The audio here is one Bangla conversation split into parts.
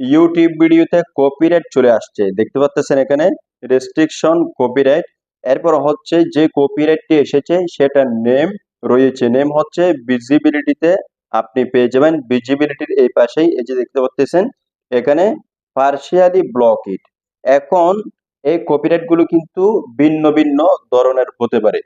ইউটিউব ভিডিওতে কপিরাইট চলে আসছে। দেখতে পাচ্ছেন এখানে? রেস্ট্রিকশন কপিরাইট এরপর হচ্ছে যে কপিরাইটটি এসেছে সেটা নেম রয়েছে। নেম হচ্ছে ভিজিবিলিটিতে আপনি পেয়ে যাবেন। ভিজিবিলিটির এই পাশেই এই যে দেখতে পাচ্ছেন এখানে পার্শিয়ালি ব্লক ইট এখন এই কপিরাইটগুলো কিন্তু ভিন্ন ভিন্ন ধরনের হতে পারে।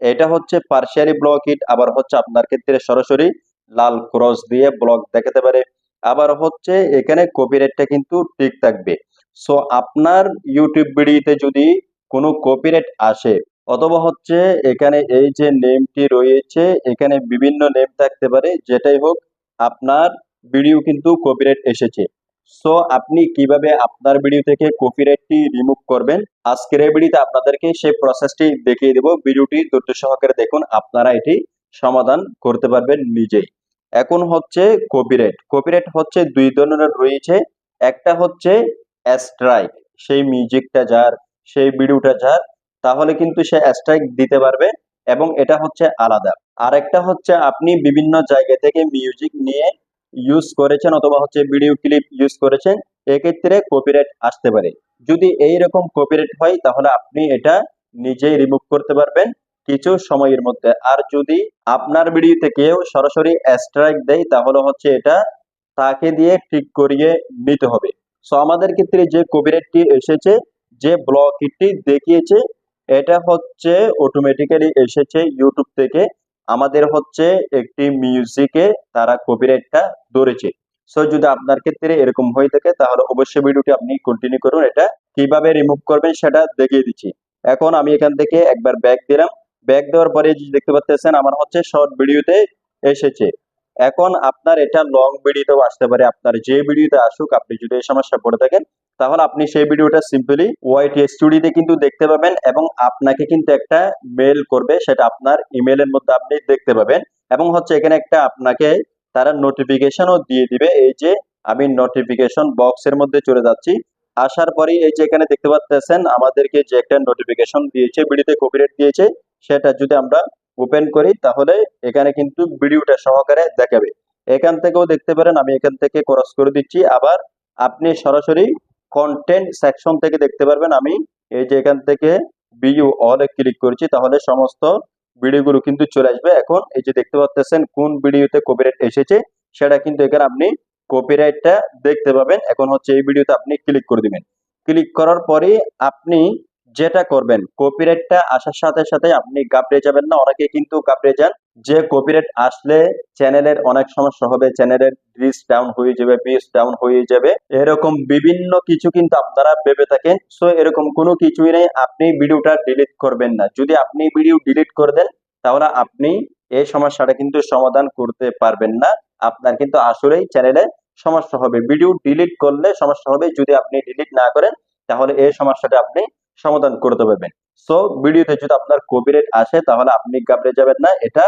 এটা হচ্ছে পার্শিয়ালি ব্লক ইট আবার হচ্ছে আপনার ক্ষেত্রে সরাসরি লাল ক্রস দিয়ে ব্লক দেখাতে পারে। আবার হচ্ছে এখানে কপিরাইটটা কিন্তু ঠিক থাকবে। সো আপনার ইউটিউব ভিডিওতে যদি কোনো কপিরাইট আসে, অথবা হচ্ছে এখানে এই যে নেমটি রয়েছে, এখানে বিভিন্ন নেম থাকতে পারে, যেটাই হোক, আপনার ভিডিও কিন্তু কপিরাইট এসেছে। সো আপনি কীভাবে আপনার ভিডিও থেকে কপিরাইটটি রিমুভ করবেন, আজকের এই ভিডিওতে আপনাদেরকে সেই প্রসেসটি দেখিয়ে দেব। ভিডিওটি ধৈর্য সহকারে দেখুন, আপনারা এটি সমাধান করতে পারবেন নিজেই। এখন হচ্ছে কপিরাইট কপিরাইট হচ্ছে দুই ধরনের রয়েছে। একটা হচ্ছে স্ট্রাইক সেই মিউজিকটা যার, সেই ভিডিওটা যার, তাহলে কিন্তু সে স্ট্রাইক দিতে পারবে এবং এটা হচ্ছে আলাদা। আর একটা হচ্ছে আপনি বিভিন্ন জায়গা থেকে মিউজিক নিয়ে ইউজ করেছেন অথবা হচ্ছে ভিডিও ক্লিপ ইউজ করেছেন, এক্ষেত্রে কপিরাইট আসতে পারে। যদি এই রকম কপিরাইট হয়, তাহলে আপনি এটা নিজেই রিমুভ করতে পারবেন। কিছু সময়ের মধ্যে। আর যদি আপনার ভিডিওতে কেউ সরাসরি স্ট্রাইক দেয়, তাহলে হচ্ছে এটা তাকে দিয়ে ঠিক করিয়ে নিতে হবে। সো আমাদের ক্ষেত্রে যে কপিরাইটটি এসেছে, যে ব্লকটি দেখিয়েছে, এটা হচ্ছে অটোমেটিক্যালি এসেছে ইউটিউব থেকে। আমাদের হচ্ছে একটি মিউজিকে তারা কপিরাইটটা ধরেছে। সো যদি আপনার ক্ষেত্রে এরকম হয়ে থাকে, তাহলে অবশ্যই ভিডিওটি আপনি কন্টিনিউ করুন। এটা কীভাবে রিমুভ করবেন, সেটা দেখিয়ে দিচ্ছি। এখন আমি এখান থেকে একবার ব্যাক দিলাম। ব্যাক দেওয়ার পরে দেখতে পাচ্ছেন আমার হচ্ছে শর্ট ভিডিওতে এসেছে। এখন আপনার এটা লং ভিডিওতেও আসতে পারে। আপনার যে ভিডিওতে আসুক, আপনি যদি এই সমস্যা পড়ে থাকেন, তাহলে আপনি সেই ভিডিওটা সিম্পলি ওয়াইট স্টুডিওতে কিন্তু দেখতে পাবেন এবং আপনাকে কিন্তু একটা মেল করবে, সেটা আপনার ইমেলের মধ্যে আপনি দেখতে পাবেন। এবং হচ্ছে এখানে একটা আপনাকে তারা নোটিফিকেশনও দিয়ে দিবে, এই যে আমি নোটিফিকেশন বক্সের মধ্যে চলে যাচ্ছি। আসার পরে এই যে এখানে দেখতে পাচ্ছেন আমাদেরকে যে একটা নোটিফিকেশন দিয়েছে ভিডিওতে কপিরাইট দিয়েছে। সেটা যদি আমরা ওপেন করি, তাহলে এখানে কিন্তু ভিডিওটা সহকারে দেখাবে। এখান থেকেও দেখতে পারেন, আমি এখান থেকে ক্রস করে দিচ্ছি। আবার আপনি সরাসরি কন্টেন্ট সেকশন থেকে দেখতে পারবেন, আমি এই যে এখান থেকে ভিউ অলে ক্লিক করছি, তাহলে সমস্ত ভিডিওগুলো কিন্তু চলে আসবে। এখন এই যে দেখতে পাচ্ছেন কোন ভিডিওতে কপিরাইট এসেছে, সেটা কিন্তু এখানে আপনি কপিরাইটটা দেখতে পাবেন। এখন হচ্ছে এই ভিডিওতে আপনি ক্লিক করে দিবেন। ক্লিক করার পরে আপনি যেটা করবেন কপিরাইটটা আসার সাথে সাথে আপনি গাবড়ে যাবেন না। অনেকে কিন্তু গাবড়ে যান যে কপিরাইট আসলে চ্যানেলের অনেক সমস্যা হবে। চ্যানেলের রিচ ডাউন হয়ে যাবে বিস ডাউন হয়ে যাবে। এরকম বিভিন্ন কিছু কিন্তু আপনারা ভেবে থাকেন। সো এরকম কোনো কিছুই নেই। আপনি ভিডিওটা ডিলিট করবেন না। যদি আপনি ভিডিও ডিলিট করে দেন, তাহলে আপনি এই সমস্যাটা কিন্তু সমাধান করতে পারবেন না। আপনার কিন্তু আসলেই চ্যানেলে সমস্যা হবে। ভিডিও ডিলিট করলে সমস্যা হবে। যদি আপনি ডিলিট না করেন, তাহলে এই সমস্যাটা আপনি সমাধান করতে পারবেন। সো ভিডিওতে যদি আপনার কপিরাইট আসে, তাহলে আপনি ঘাবড়ে যাবেন না। এটা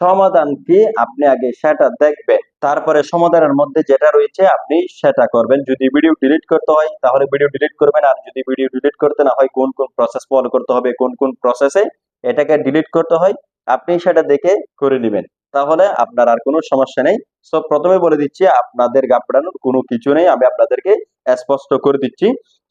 সমাধান কি? আপনি আগে সেটা দেখবেন। তারপরে সমাধানের মধ্যে যেটা রয়েছে, আপনি সেটা করবেন। যদি ভিডিও ডিলিট করতে হয়, তাহলে ভিডিও ডিলিট করবেন। আর যদি ভিডিও ডিলিট করতে না হয়, কোন কোন প্রসেস ফলো করতে হবে, কোন কোন প্রসেসে এটাকে ডিলিট করতে হয়, আপনি সেটা দেখে করে নেবেন। তাহলে আপনার আর কোনো সমস্যা নেই। সো প্রথমে বলে দিচ্ছি, আপনাদের গাবড়ানোর কোনো কিছু নেই। আমি আপনাদেরকে স্পষ্ট করে দিচ্ছি।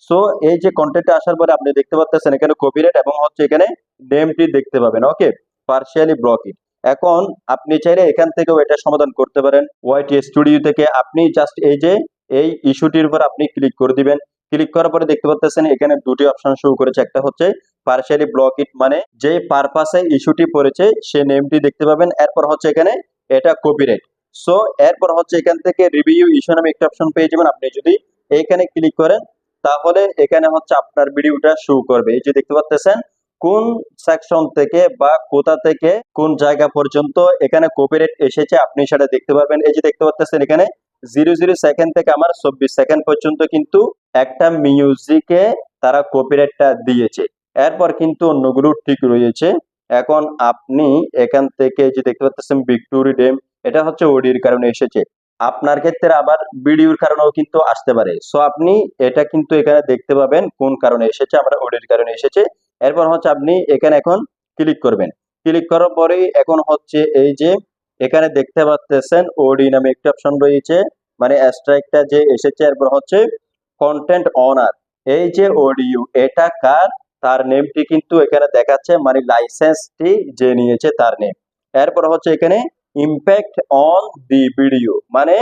সো এই যে কন্টেন্টটা আসার পরে আপনি দেখতে পাচ্ছেন এখানে কপিরাইট এবং হচ্ছে এখানে নেমটি দেখতে পাবেন। ওকে পার্সিয়ালি ব্লক ইট এখন আপনি চাইলে এখান থেকেও এটা সমাধান করতে পারেন। ওয়াইটি স্টুডিও থেকে আপনি জাস্ট এই যে, এই ইস্যুটির উপর আপনি ক্লিক করে দিবেন। ক্লিক করার পরে দেখতে পাচ্ছেন এখানে দুটি অপশন শো করেছে। একটা হচ্ছে পার্শিয়ালি ব্লক ইট মানে যে পারপাসে ইস্যুটি পড়েছে সে নেমটি দেখতে পাবেন। এরপর হচ্ছে এখানে এটা কপিরাইট সো এরপর হচ্ছে এখান থেকে রিভিউ ইস্যু নামে একটা অপশন পেয়ে যাবেন। আপনি যদি এইখানে ক্লিক করেন, তাহলে এখানে হচ্ছে আপনার ভিডিওটা শো করবে। এই যে দেখতে পাচ্ছেন কোন সেকশন থেকে বা কোথা থেকে কোন জায়গা পর্যন্ত এখানে কপিরাইট এসেছে, আপনি সেটা দেখতে পাবেন এই যে দেখতে পাচ্ছেন এখানে জিরো জিরো সেকেন্ড থেকে আমার চব্বিশ সেকেন্ড পর্যন্ত কিন্তু একটা মিউজিকে তারা কপিরাইটটা দিয়েছে। এরপর কিন্তু অন্যগুলো ঠিক রয়েছে। এখন আপনি এখান থেকে যে দেখতে পাচ্ছেন ভিক্টোরি ডেম, এটা হচ্ছে ওডির কারণে এসেছে। আপনার ক্ষেত্রে আবার ভিডিওর কারণেও কিন্তু আসতে পারে। সো আপনি এটা কিন্তু এখানে দেখতে পাবেন কোন কারণে এসেছে আমরা ওডির কারণে এসেছে। এরপর হচ্ছে আপনি এখানে এখন ক্লিক করবেন। ক্লিক করার পরে এখন হচ্ছে এই যে এখানে দেখতে পাচ্ছেন ওডি নামে একটি অপশন রয়েছে। মানে স্ট্রাইকটা যে এসেছে, এরপর হচ্ছে কন্টেন্ট অনার এই যে অডিও এটা কার তার নেমটি কিন্তু এখানে দেখাচ্ছে মানে লাইসেন্সটি যে নিয়েছে তার নেম এরপর হচ্ছে এখানে ইম্প্যাক্ট অন দি ভিডিও মানে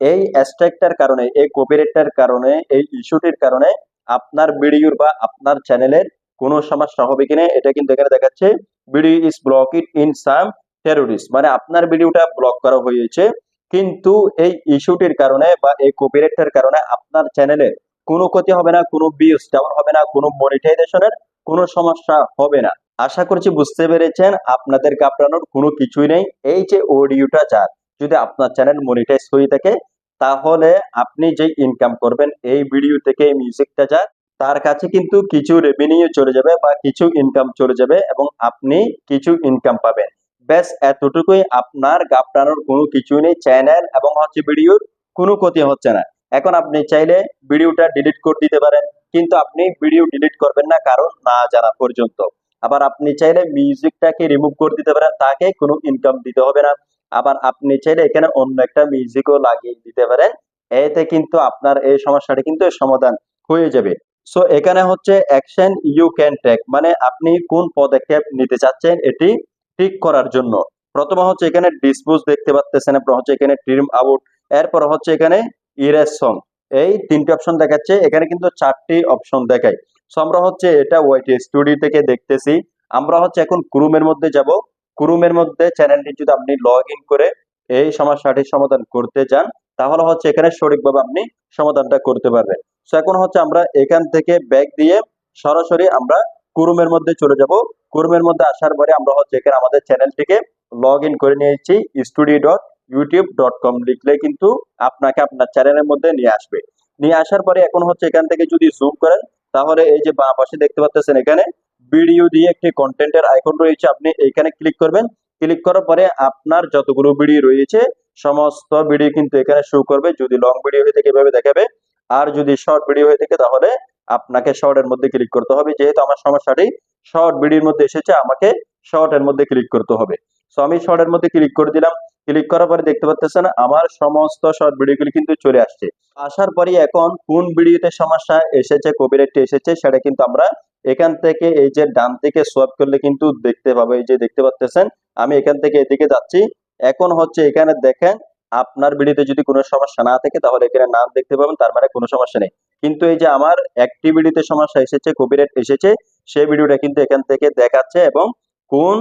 এই স্ট্রাইকটার কারণে, এই কপিরাইটটার কারণে, এই ইস্যুটির কারণে আপনার ভিডিওর বা আপনার চ্যানেলের কোনো সমস্যা হবে কিনা এটা কিন্তু এখানে দেখাচ্ছে। Video is it in some terrorist মানে আপনার ভিডিওটা ব্লক করা হয়েছে, কিন্তু এই ইস্যুটির কারণে বা এই কপিরাইটটার কারণে আপনার চ্যানেলের কোনো ক্ষতি হবে না, কোনো ভিউজ ডাউন হবে না, কোনো মনিটাইজেশনের কোনো সমস্যা হবে না। আশা করছি বুঝতে পেরেছেন আপনাদের কাপড়ানোর কোনো কিছুই নেই। এই যে অডিওটা যার, যদি আপনার চ্যানেল মনিটাইজ হয়ে থাকে, তাহলে আপনি যে ইনকাম করবেন এই ভিডিও থেকে, এই মিউজিকটা যার, তার কাছে কিন্তু কিছু রেভিনিউ চলে যাবে বা কিছু ইনকাম চলে যাবে এবং আপনি কিছু ইনকাম পাবেন। ব্যাস, এতটুকুই। আপনার গাপটানোর কোনো কিছু নেই। চ্যানেল এবং হচ্ছে ভিডিওর কোনো ক্ষতি হচ্ছে না। এখন আপনি চাইলে ভিডিওটা ডিলিট করে দিতে পারেন, কিন্তু আপনি ভিডিও ডিলিট করবেন না, কারণ না জানা পর্যন্ত। আবার আপনি চাইলে মিউজিকটাকে রিমুভ করে দিতে পারেন, তাকে কোনো ইনকাম দিতে হবে না। আবার আপনি চাইলে এখানে অন্য একটা মিউজিকও লাগিয়ে দিতে পারেন, এতে কিন্তু আপনার এই সমস্যাটা কিন্তু সমাধান হয়ে যাবে। সো এখানে হচ্ছে অ্যাকশন ইউ ক্যান টেক মানে আপনি কোন পদক্ষেপ নিতে চাচ্ছেন এটি ঠিক করার জন্য। প্রথমে হচ্ছে এখানে ডিসপোজ দেখতে পাচ্ছেন এরপর হচ্ছে এখানে ট্রিম আউট এরপর হচ্ছে এখানে ইরেজ সং এই তিনটি অপশন দেখাচ্ছে। এখানে কিন্তু চারটি অপশন দেখায়। সো আমরা হচ্ছে এটা ওয়াইটি স্টুডিও থেকে দেখতেছি। আমরা হচ্ছে এখন ক্রুমের মধ্যে যাব। ক্রুমের মধ্যে চ্যানেলটি যদি আপনি লগ করে এই সমস্যাটির সমাধান করতে চান, তাহলে হচ্ছে এখানে সঠিকভাবে আপনি সমাধানটা করতে পারবেন। সো এখন হচ্ছে আমরা এখান থেকে ব্যাক দিয়ে সরাসরি আমরা কুরুমের মধ্যে চলে যাব। কুরুমের মধ্যে আসার পরে আমরা হচ্ছে এখানে আমাদের চ্যানেলটিকে লগ ইন করে নিয়েছি। Studio dot YouTube dot com লিখলে কিন্তু আপনাকে আপনার চ্যানেলের মধ্যে নিয়ে আসবে। নিয়ে আসার পরে এখন হচ্ছে এখান থেকে যদি জুম করেন, তাহলে এই যে বাঁ পাশে দেখতে পাচ্ছেন এখানে ভিডিও দিয়ে একটি কন্টেন্টের আইকন রয়েছে। আপনি এইখানে ক্লিক করবেন। ক্লিক করার পরে আপনার যতগুলো ভিডিও রয়েছে, সমস্ত ভিডিও কিন্তু এখানে শো করবে। যদি লং ভিডিও হয়ে থাকে এভাবে দেখাবে। আর যদি শর্ট ভিডিও হয়ে থাকে, তাহলে আপনাকে শর্টের মধ্যে ক্লিক করতে হবে। যেহেতু আমার সমস্যাটি শর্ট ভিডিওর মধ্যে এসেছে, আমাকে শর্টের মধ্যে ক্লিক করতে হবে। সো আমি শর্টের মধ্যে ক্লিক করে দিলাম। ক্লিক করার পরে দেখতে পাচ্ছেন, আমার সমস্ত শর্ট ভিডিওগুলি কিন্তু চলে আসছে। আসার পরে এখন কোন ভিডিওতে সমস্যা এসেছে কপিরাইটটি এসেছে, সেটা কিন্তু আমরা এখান থেকে এই যে ডান থেকে সোয়াপ করলে কিন্তু দেখতে পাবো। এই যে দেখতে পাচ্ছেন, আমি এখান থেকে এদিকে যাচ্ছি। এখন হচ্ছে এখানে দেখেন, আপনার ভিডিওতে যদি কোনো সমস্যা না থাকে, তাহলে এখানে নাম দেখতে পাবেন, তার মানে কোনো সমস্যা নেই। কিন্তু এই যে আমার ভিডিওতে সমস্যা এসেছে কপিরাইট এসেছে, সেই ভিডিওটা কিন্তু এখান থেকে দেখাচ্ছে এবং কোন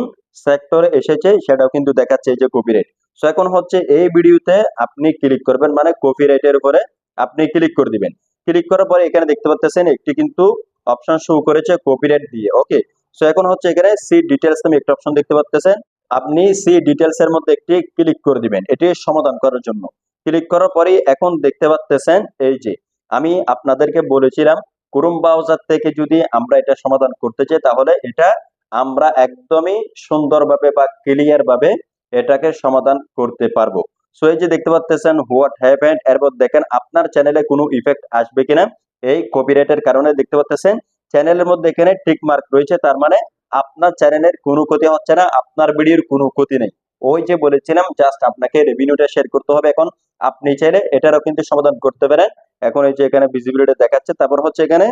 সেক্টরে এসেছে সেটাও কিন্তু দেখাচ্ছে এই যে কপিরাইট সো এখন হচ্ছে এই ভিডিওতে আপনি ক্লিক করবেন মানে কপিরাইটের উপরে আপনি ক্লিক করে দিবেন। ক্লিক করার পরে এখানে দেখতে পাচ্ছেন একটি কিন্তু অপশন শো করেছে কপিরাইট দিয়ে ওকে সো এখন হচ্ছে এখানে সি ডিটেলস নামে একটা অপশন দেখতে পাচ্ছেন। আপনি সি ডিটেলস এর মধ্যে একটি ক্লিক করে দিবেন, এটি সমাধান করার জন্য। ক্লিক করার পরে এখন দেখতে পাচ্ছেন এই যে, আমি আপনাদেরকে বলেছিলাম ক্রোম ব্রাউজার থেকে যদি আমরা এটা সমাধান করতে চাই, তাহলে এটা আমরা একদমই সুন্দরভাবে বা ক্লিয়ার ভাবে এটাকে সমাধান করতে পারব। সো এই যে দেখতে পাচ্ছেন হোয়াট হ্যাপেন্ড এরপর দেখেন আপনার চ্যানেলে কোনো ইফেক্ট আসবে কিনা। এই কপিরাইটের কারণে দেখতে পাচ্ছেন চ্যানেলের মধ্যে এখানে টিক মার্ক রয়েছে, তার মানে আপনার চ্যানেলের কোনো ক্ষতি হচ্ছে না, আপনার ভিডিওর কোনো ক্ষতি নেই। ওই যে বলেছিলাম জাস্ট আপনাকে রেভিনিউটা শেয়ার করতে হবে এখন। আপনি চাইলে এটারও কিন্তু সমাধান করতে পারেন। এখন এই যে এখানে ভিজিবিলিটি দেখাচ্ছে, তারপর হচ্ছে এখানে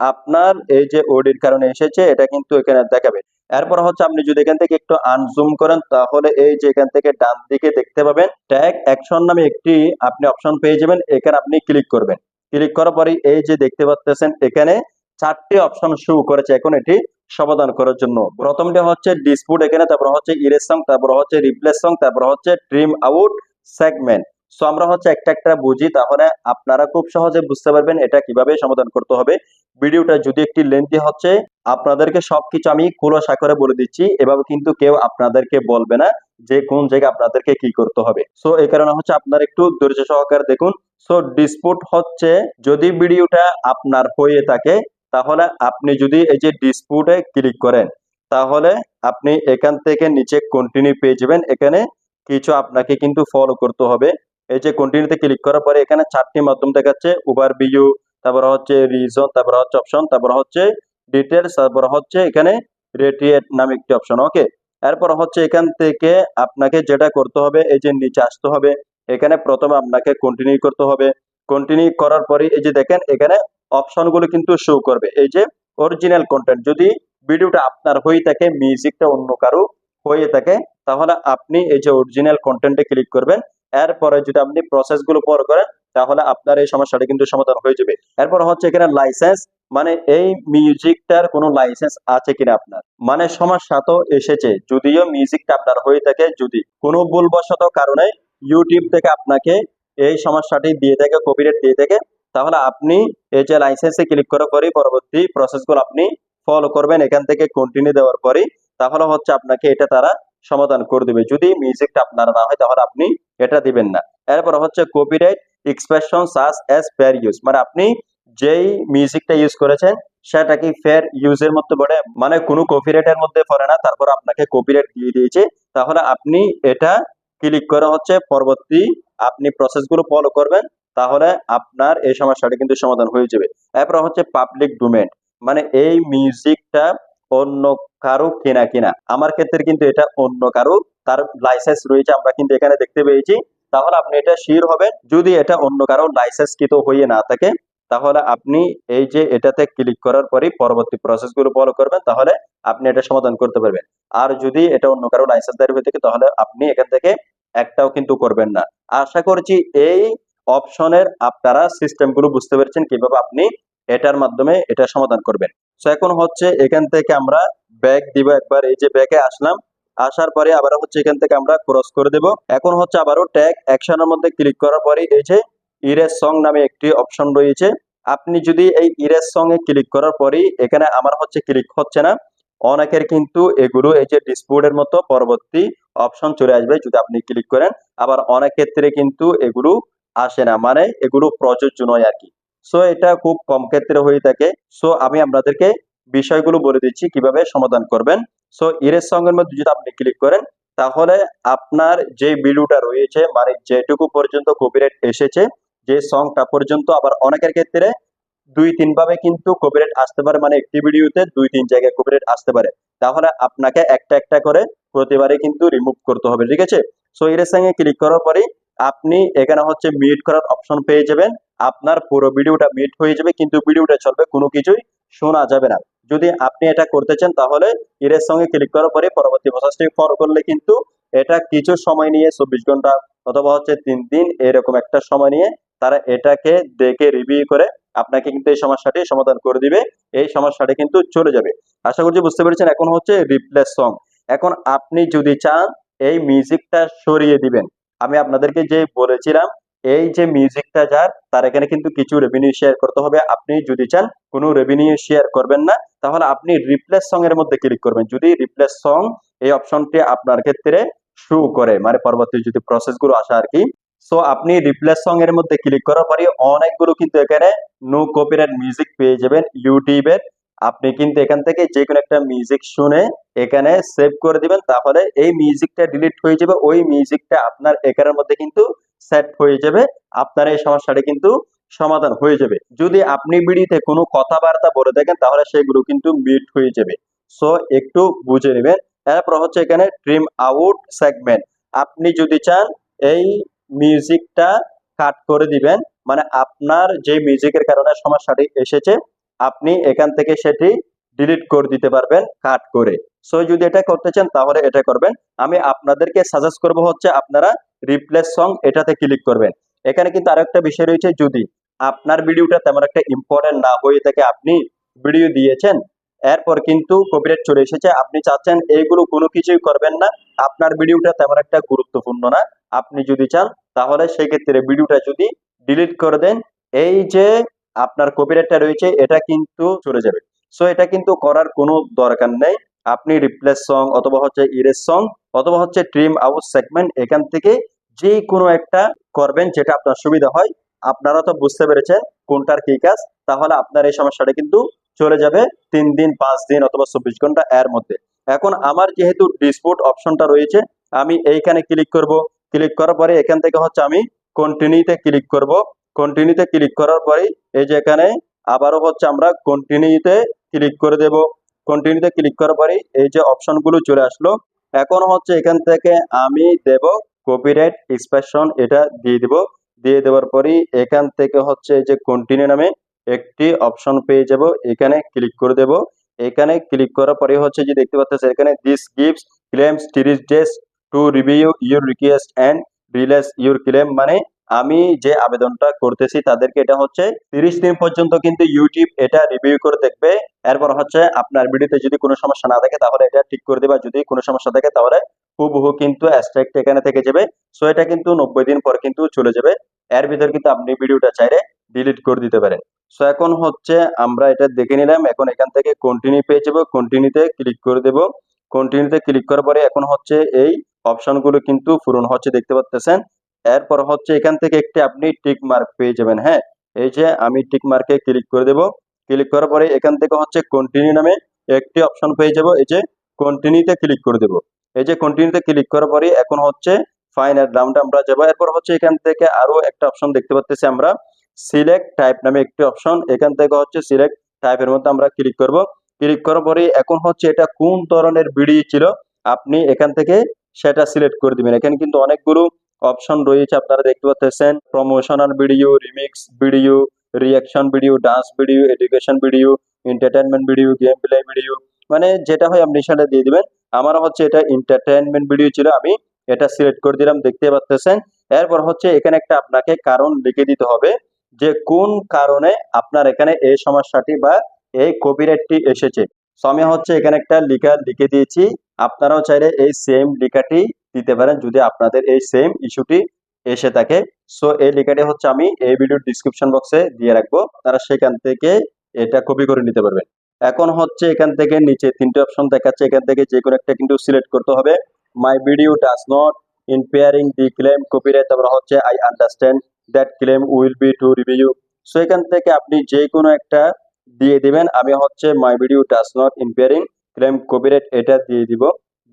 আপনার এই যে ওডির কারণে এসেছে, এটা কিন্তু এখানে দেখাবে। এরপর হচ্ছে আপনি যদি এখান থেকে একটু আনজুম করেন, তাহলে এই যে এখান থেকে ডান দিকে দেখতে পাবেন ট্যাগ অ্যাকশন নামে একটি আপনি অপশন পেয়ে যাবেন, এখানে আপনি ক্লিক করবেন। ক্লিক করার পরে এই যে দেখতে পাচ্ছেন এখানে চারটি অপশন শো করেছে। এখন এটি সমাধান করার জন্য। প্রথমটা হচ্ছে ডিসপুট এখানে, তারপর হচ্ছে ইরেজ সং তারপর হচ্ছে রিপ্লেস সং তারপর হচ্ছে ট্রিম আউট সেগমেন্ট সো আমরা হচ্ছে একটা একটা বুঝি, তাহলে আপনারা খুব সহজে বুঝতে পারবেন এটা কীভাবে সমাধান করতে হবে। ভিডিওটা যদি একটি লেন্থি হচ্ছে, আপনাদেরকে সবকিছু আমি খোলসা করে বলে দিচ্ছি। এভাবে কিন্তু কেউ আপনাদেরকে বলবে না যে কোন জায়গায় আপনাদেরকে কি করতে হবে। সো এই কারণে হচ্ছে আপনার একটু ধৈর্য সহকারে দেখুন। সো ডিসপুট হচ্ছে যদি ভিডিওটা আপনার হয়ে থাকে, তাহলে আপনি যদি এই যে ডিসপুটে ক্লিক করেন, তাহলে আপনি এখান থেকে নিচে কন্টিনিউ পেয়ে যাবেন। এখানে কিছু আপনাকে কিন্তু ফলো করতে হবে। এই যে কন্টিনিউতে ক্লিক করার পরে এখানে চারটি মাধ্যম দেখাচ্ছে ওভার ভিউ তারপর হচ্ছে রিজন তারপর হচ্ছে অপশন তারপর হচ্ছে ডিটেলস তারপর হচ্ছে এখানে রেটিয়েট নামে একটি অপশন ওকে এরপর হচ্ছে এখান থেকে আপনাকে যেটা করতে হবে, এই যে নিচে আসতে হবে, এখানে প্রথমে আপনাকে কন্টিনিউ করতে হবে। কন্টিনিউ করার পরে এই যে দেখেন, এখানে অপশনগুলো কিন্তু শো করবে। এই যে অরিজিনাল কন্টেন্ট যদি ভিডিওটা আপনার হয়ে থাকে মিউজিকটা অন্য কারও হয়ে থাকে, তাহলে আপনি এই যে অরিজিনাল কন্টেন্টে ক্লিক করবেন। এরপরে যদি আপনি প্রসেসগুলো পর করেন তাহলে আপনার এই সমস্যাটা কিন্তু সমাধান হয়ে যাবে। এরপর হচ্ছে এখানে লাইসেন্স মানে এই মিউজিকটার কোনো লাইসেন্স আছে কিনা আপনার? মানে সমস্যা তো এসেছে, যদিও মিউজিকটা আপনার হয়ে থাকে, যদি কোনো ভুলবশত কারণে ইউটিউব থেকে আপনাকে এই সমস্যাটি দিয়ে থাকে কপিরাইট দিয়ে থাকে, তাহলে আপনি এই যে লাইসেন্সে ক্লিক করার পরে পরবর্তী প্রসেসগুলো আপনি ফলো করবেন, এখান থেকে কন্টিনিউ দেওয়ার পরে তাহলে হচ্ছে আপনাকে এটা তারা সমাধান করে দিবে। যদি মিউজিকটা আপনার না হয়, তাহলে আপনি এটা দিবেন না। এরপর হচ্ছে copyright expression such as fair use মানে আপনি যেই মিউজিকটা ইউজ করেছেন সেটা কি ফেয়ার ইউজের মধ্যে পড়ে মানে কোনো কপিরাইটের মধ্যে পড়ে না, তারপর আপনাকে কপিরাইট দিয়ে দিয়েছে, তাহলে আপনি এটা ক্লিক করে হচ্ছে, পরবর্তী আপনি প্রসেসগুলো ফলো করবেন, তাহলে আপনার এই সমস্যাটা কিন্তু সমাধান হয়ে যাবে। এরপর হচ্ছে পাবলিক ডোমেন মানে এই মিউজিকটা অন্য কারও কেনা কিনা। আমার ক্ষেত্রে কিন্তু এটা অন্য কারও, তার লাইসেন্স রয়েছে, আমরা কিন্তু এখানে দেখতে পেয়েছি। তাহলে আপনি এটা শিওর হবেন। যদি এটা অন্য কারও লাইসেন্স কৃত হয়ে না থাকে, তাহলে আপনি এই যে এটাতে ক্লিক করার পরে পরবর্তী প্রসেসগুলো ফলো করবেন, তাহলে আপনি এটা সমাধান করতে পারবেন। আর যদি এটা অন্য কারও লাইসেন্স দাঁড়িয়ে হয়ে থাকে, তাহলে আপনি এখান থেকে একটাও কিন্তু করবেন না। আশা করছি এই অপশনের আপনারা সিস্টেমগুলো বুঝতে পেরেছেন কীভাবে আপনি এটার মাধ্যমে এটা সমাধান করবেন। সো এখন হচ্ছে এখান থেকে আমরা ব্যাক দিব। একবার এই যে ব্যাকে আসলাম আসার পরে আবার হচ্ছে এখান থেকে আমরা ক্রস করে দেব। এখন হচ্ছে আবারও ট্যাগ অ্যাকশনের মধ্যে ক্লিক করার পরে এই যে ইরেজ সং নামে একটি অপশন রয়েছে। আপনি যদি এই ইরেজ সং এ ক্লিক করার পরেই এখানে আমার হচ্ছে ক্লিক হচ্ছে না, অনেকের কিন্তু এগুলো এই যে ডিসপ্লের মতো পরবর্তী অপশন চলে আসবে যদি আপনি ক্লিক করেন। আবার অনেক ক্ষেত্রে কিন্তু এগুলো আসে না মানে এগুলো প্রযোজ্য নয় আর কি সো এটা খুব কম ক্ষেত্রে হয়ে থাকে। সো আমি আপনাদেরকে বিষয়গুলো বলে দিচ্ছি কীভাবে সমাধান করবেন। সো ইরেজ সং এর মধ্যে যদি আপনি ক্লিক করেন, তাহলে আপনার যে ভিডিওটা রয়েছে মানে যেটুকু পর্যন্ত কপিরাইট এসেছে, যে সংটা পর্যন্ত আবার অনেকের ক্ষেত্রে দুই তিন ভাবে কিন্তু কপিরাইট আসতে পারে মানে একটি ভিডিওতে দুই তিন জায়গায় কপিরাইট আসতে পারে। তাহলে আপনাকে একটা একটা করে প্রতিবারে কিন্তু রিমুভ করতে হবে, ঠিক আছে? সো এর সঙ্গে ক্লিক করার পরে আপনি এখানে হচ্ছে মিট করার অপশন পেয়ে যাবেন। আপনার পুরো ভিডিওটা মিট হয়ে যাবে, কিন্তু ভিডিওটা চলবে, কোনো কিছুই শোনা যাবে না। যদি আপনি এটা করতে চান, তাহলে এর সঙ্গে ক্লিক করার পরে পরবর্তী প্রসেসটি ফলো করলে কিন্তু এটা কিছু সময় নিয়ে চব্বিশ ঘণ্টা অথবা হচ্ছে তিন দিন এরকম একটা সময় নিয়ে তারা এটাকে দেখে রিভিউ করে আপনাকে কিন্তু এই সমস্যাটি সমাধান করে দিবে। এই সমস্যাটি কিন্তু চলে যাবে। আশা করছি বুঝতে পেরেছেন, এখন হচ্ছে রিপ্লেস সং এখন আপনি যদি চান, এই মিউজিকটা সরিয়ে দিবেন। আমি আপনাদেরকে যে বলেছিলাম এই যে মিউজিকটা যার, তার এখানে কিন্তু কিছু রেভিনিউ শেয়ার করতে হবে। আপনি যদি চান কোনো রেভিনিউ শেয়ার করবেন না, তাহলে আপনি রিপ্লেস সং এর মধ্যে ক্লিক করবেন। যদি রিপ্লেস সং এই অপশনটি আপনার ক্ষেত্রে শো করে মানে পরবর্তী যদি প্রসেসগুলো আসে আর কি। সো আপনি রিপ্লেস সং এর মধ্যে ক্লিক করার পরে অনেকগুলো কিন্তু এখানে নো কপিরাইট মিউজিক পেয়ে যাবেন ইউটিউবের আপনি কিন্তু এখান থেকে যে কোনো একটা মিউজিক শুনে এখানে সেভ করে দিবেন, তাহলে এই মিউজিকটা ডিলিট হয়ে যাবে। ওই মিউজিকটা আপনার এখানের মধ্যে কিন্তু সেট হয়ে যাবে, আপনার এই সমস্যাটা কিন্তু সমাধান হয়ে যাবে। যদি আপনি ভিডিওতে কোনো কথাবার্তা বলে দেখেন তাহলে সেগুলো কিন্তু মিট হয়ে যাবে। সো একটু বুঝে নেবেন। এরপর হচ্ছে এখানে ট্রিম আউট সেগমেন্ট আপনি যদি চান, এই মিউজিকটা কাট করে দিবেন। মানে আপনার যে মিউজিকের কারণে সমস্যাটি এসেছে, আপনি এখান থেকে সেটি ডিলিট করে দিতে পারবেন কাট করে। সো যদি এটা করতে চান, তাহলে এটা করবেন। আমি আপনাদেরকে সাজেস্ট করব হচ্ছে, আপনারা রিপ্লেস সং এটাতে ক্লিক করবেন। এখানে কিন্তু আরও আরেকটা বিষয় রয়েছে, যদি আপনার ভিডিওটা তেমন একটা ইম্পর্টেন্ট না হয়ে থাকে, আপনি ভিডিও দিয়েছেন, এরপর কিন্তু কপিরাইট চলে এসেছে, আপনি চাচ্ছেন এইগুলো কোনো কিছুই করবেন না, আপনার ভিডিওটা তেমন একটা গুরুত্বপূর্ণ না। আপনি যদি চান, তাহলে সেই ক্ষেত্রে ভিডিওটা যদি ডিলিট করে দেন, এই যে আপনার কপিরাইটটা রয়েছে, এটা কিন্তু চলে যাবে। সো এটা কিন্তু করার কোনো দরকার নেই। আপনি রিপ্লেস সং অথবা হচ্ছে ইরেজ সং অথবা হচ্ছে ট্রিম আউট সেগমেন্ট এখান থেকে যে কোনো একটা করবেন যেটা আপনার সুবিধা হয়। আপনারা তো বুঝতে পেরেছেন কোনটার কি কাজ, তাহলে আপনার এই সমস্যাটা কিন্তু চলে যাবে তিন দিন, পাঁচ দিন অথবা চব্বিশ ঘণ্টা এর মধ্যে। এখন আমার যেহেতু ডিসপুট অপশনটা রয়েছে, আমি এইখানে ক্লিক করব। ক্লিক করার পরে এখান থেকে হচ্ছে আমি কন্টিনিউতে ক্লিক করব। কন্টিনিউতে ক্লিক করার পরে এই যে এখানে আবারও হচ্ছে আমরা কন্টিনিউতে ক্লিক করে দেব। কন্টিনিউতে ক্লিক করার পরে এই যে অপশনগুলো চলে আসলো। এখন হচ্ছে এখান থেকে আমি দেব কপিরাইট এক্সপ্রেশন এটা দিয়ে দিব। দিয়ে দেওয়ার পরই এখান থেকে হচ্ছে যে কন্টিনিউ নামে একটি অপশন পেয়ে যাব। এখানে ক্লিক করে দেব। এখানে ক্লিক করার পরে হচ্ছে যে দেখতে পাচ্ছেন এখানে দিস গিভস ক্লেমস তিরিশ days to review your request and release your claim মানে আমি যে আবেদনটা করতেছি তাদেরকে এটা হচ্ছে তিরিশ দিন পর্যন্ত কিন্তু ইউটিউব এটা রিভিউ করে দেখবে। এরপর হচ্ছে আপনার ভিডিওতে যদি কোনো সমস্যা না থাকে তাহলে এটা ঠিক করে দেবে। যদি কোনো সমস্যা থাকে তাহলে হুবহু কিন্তু অ্যাস্ট্রাক্ট এখানে থেকে যাবে। সো এটা কিন্তু নব্বই দিন পর কিন্তু চলে যাবে। এর ভিতর কিন্তু আপনি ভিডিওটা চাইলে ডিলিট করে দিতে পারেন। সো এখন হচ্ছে আমরা এটা দেখে নিলাম। এখন এখান থেকে কন্টিনিউ পেয়ে যাব। কন্টিনিউতে ক্লিক করে দেব। কন্টিনিউতে ক্লিক করার পরে এখন হচ্ছে এই অপশনগুলো কিন্তু পূরণ হচ্ছে, দেখতে পাচ্ছেন এরপর হচ্ছে এখান থেকে একটি আপনি টিক মার্ক পেয়ে যাবেন হ্যাঁ? এই যে আমি টিক মার্কে ক্লিক করে দেব। ক্লিক করার পরে এখান থেকে হচ্ছে কন্টিনিউ নামে একটি অপশন পেয়ে যাব। এই যে কন্টিনিউতে ক্লিক করে দেব। এই যে কন্টিনিউতে ক্লিক করার পরে এখন হচ্ছে ফাইনাল রাউন্ড আমরা যাব। এরপর হচ্ছে এখান থেকে আরও একটা অপশন দেখতে পাচ্ছি আমরা। সিলেক্ট টাইপ নামে একটি অপশন এখান থেকে হচ্ছে সিলেক্ট টাইপের মধ্যে আমরা ক্লিক করব। ক্লিক করার পরে এখন হচ্ছে এটা কোন ধরনের ভিডিও ছিল? আপনি এখান থেকে সেটা সিলেক্ট করে দিবেন। এখানে কিন্তু অনেকগুলো অপশন রয়েছে, আপনারা দেখতে পাচ্ছেন promotional video remix video reaction video dance video education video entertainment video game play video মানে যেটা হয় আপনি সেটা দিয়ে দিবেন। আমার হচ্ছে এটা এন্টারটেনমেন্ট ভিডিও ছিল, আমি এটা সিলেক্ট করে দিলাম দেখতে পাচ্ছেন এরপর হচ্ছে এখানে একটা আপনাকে কারণ লিখে দিতে হবে যে কোন কারণে আপনার এখানে এই সমস্যাটি বা এই কপিরাইটটি এসেছে। সো আমি হচ্ছে এখানে একটা লিখা লিখে দিয়েছি। আপনারাও চাইলে এই সেম লেখাটি দিতে পারেন যদি আপনাদের এই সেম ইস্যুটি এসে থাকে। সো এই লেখাটি হচ্ছে আমি এই ভিডিওর ডিসক্রিপশন বক্সে দিয়ে রাখব। তারা সেখান থেকে এটা কপি করে নিতে পারবেন। এখন হচ্ছে এখান থেকে নিচে তিনটে অপশন দেখাচ্ছে। এখান থেকে যে কোনো একটা কিন্তু সিলেক্ট করতে হবে। My video does not impairing the claim copyright তারপর হচ্ছে I understand that claim will be to review so এখান থেকে আপনি যে কোনো একটা দিয়ে দিবেন। আমি হচ্ছে my video does not impairing claim copyright এটা দিয়ে দিব।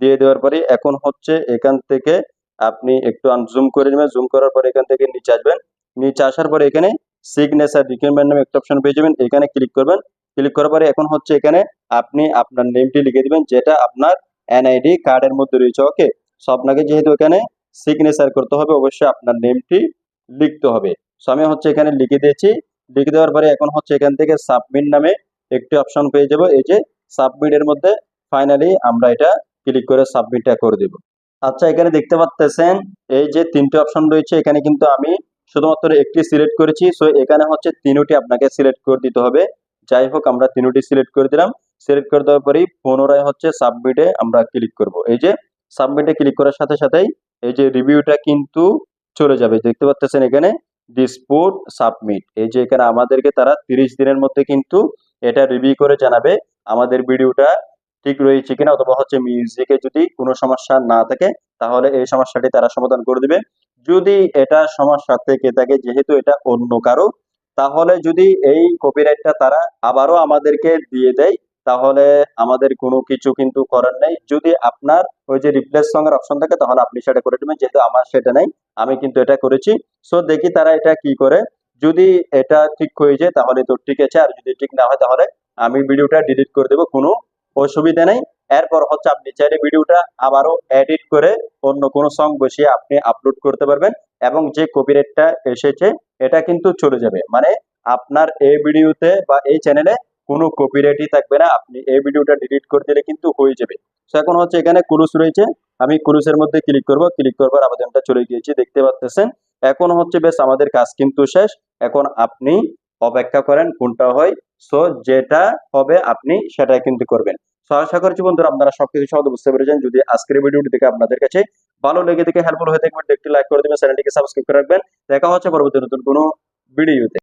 দিয়ে দেওয়ার পরে এখন হচ্ছে এখান থেকে আপনি একটু জুম করে নেবেন। জুম করার পরে এখান থেকে নিচে আসবেন। নিচে আসার পরে এখানে সিগনেচার রিকোয়ারমেন্ট নামে একটা অপশন পেয়ে যাবেন। এখানে ক্লিক করবেন। ক্লিক করার পরে এখন হচ্ছে এখানে আপনি আপনার নেমটি লিখে দিবেন, যেটা আপনার এনআইডি কার্ডের মধ্যে রয়েছে ওকে সো আপনাকে যেহেতু এখানে সিগনেচার করতে হবে, অবশ্যই আপনার নেমটি লিখতে হবে। সো আমি হচ্ছে এখানে লিখে দিয়েছি। লিখে দেওয়ার পরে এখন হচ্ছে এখান থেকে সাবমিট নামে একটি অপশন পেয়ে যাব। এই যে সাবমিটের মধ্যে ফাইনালি আমরা এটা ক্লিক করে সাবমিটটা করে দেব। আচ্ছা এখানে দেখতে পাচ্ছেন এই যে তিনটে অপশন রয়েছে, এখানে কিন্তু আমি শুধুমাত্র একটি সিলেক্ট করেছি। সো এখানে হচ্ছে তিনটি আপনাকে সিলেক্ট করে দিতে হবে। যাই হোক আমরা তিনটি সিলেক্ট করে দিলাম। সিলেক্ট করে দেওয়ার পরেই পুনরায় হচ্ছে সাবমিটে আমরা ক্লিক করব। এই যে সাবমিটে ক্লিক করার সাথে সাথেই এই যে রিভিউটা কিন্তু চলে যাবে। দেখতে পাচ্ছেন এখানে ডিসপুট সাবমিট এই যে এখানে আমাদেরকে তারা তিরিশ দিনের মধ্যে কিন্তু এটা রিভিউ করে জানাবে, আমাদের ভিডিওটা ঠিক রয়েছে কিনা অথবা হচ্ছে মিউজিকে যদি কোনো সমস্যা না থাকে, তাহলে এই সমস্যাটি তারা সমাধান করে দিবে। যদি এটা সমস্যা থেকে থাকে, যেহেতু এটা অন্য কারও তাহলে যদি এই কপিরাইটটা তারা আবারও আমাদেরকে দিয়ে দেয়, তাহলে আমাদের কোনো কিছু কিন্তু করার নেই। যদি আপনার ওই যে রিপ্লেস সং এর অপশন থাকে, তাহলে আপনি সেটা করে দেবেন যেহেতু আমার সেটা নেই, আমি কিন্তু এটা করেছি। সো দেখি তারা এটা কি করে। যদি এটা ঠিক হয়ে যায়, তাহলে তো ঠিক আছে। আর যদি ঠিক না হয়, তাহলে আমি ভিডিওটা ডিলিট করে দেবো। কোনো অসুবিধা নেই। এরপর হচ্ছে আপনি চাইলে ভিডিওটা আবারও এডিট করে অন্য কোনো সং বসিয়ে আপনি আপলোড করতে পারবেন এবং যে কপিরাইটটা এসেছে, এটা কিন্তু চলে যাবে। মানে আপনার এই ভিডিওতে বা এই চ্যানেলে কোনো কপিরাইটই থাকবে না। আপনি এই ভিডিওটা ডিলিট করে দিলে কিন্তু হয়ে যাবে। তো এখন হচ্ছে এখানে কুরুস রয়েছে। আমি কুরুসের মধ্যে ক্লিক করব। ক্লিক করবার আবেদনটা চলে গিয়েছে, দেখতে পাচ্ছেন এখন হচ্ছে বেশ, আমাদের কাজ কিন্তু শেষ। এখন আপনি অপেক্ষা করেন কোনটা হয়। সো যেটা হবে আপনি সেটাই কিন্তু করবেন। তো আশা করছি বন্ধুরা আপনারা সবকিছু সহজে বুঝতে পেরেছেন। যদি আজকের ভিডিওটি দেখে আপনাদের কাছে ভালো লেগে থেকে হেল্পফুল হয়ে থাকবে একটি লাইক করে দেবেন চ্যানেলটিকে সাবস্ক্রাইব করে রাখবেন। দেখা হচ্ছে পরবর্তী নতুন কোনো ভিডিওতে